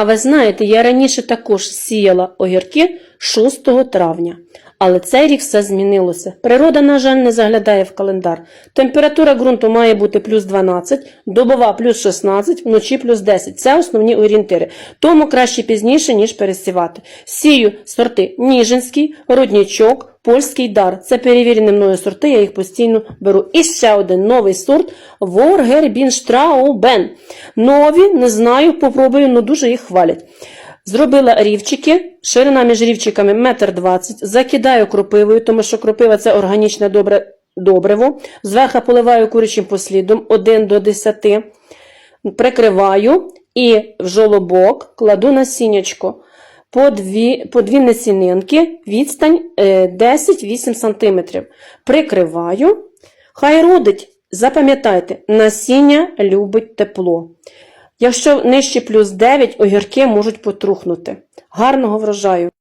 А ви знаєте, я раніше також сіяла огірки 6 травня. Але цей рік все змінилося. Природа, на жаль, не заглядає в календар. Температура ґрунту має бути плюс 12, добова плюс 16, вночі плюс 10. Це основні орієнтири. Тому краще пізніше, ніж пересівати. Сію сорти Ніжинський, Руднічок, Польський дар. Це перевірені мною сорти, я їх постійно беру. І ще один новий сорт Воргербінштраубен. Нові, не знаю, попробую, але дуже їх хвалять. Зробила рівчики, ширина між рівчиками 1,20 м, закидаю кропивою, тому що кропива це органічне добре, добриво. Зверху поливаю курячим послідом 1 до 10, прикриваю і в жолобок кладу насіннячко по дві, по дві насінинки, відстань е, 10-8 см. Прикриваю, хай родить. Запам'ятайте, насіння любить тепло. Якщо нижче плюс 9, огірки можуть потрухнути. Гарного врожаю!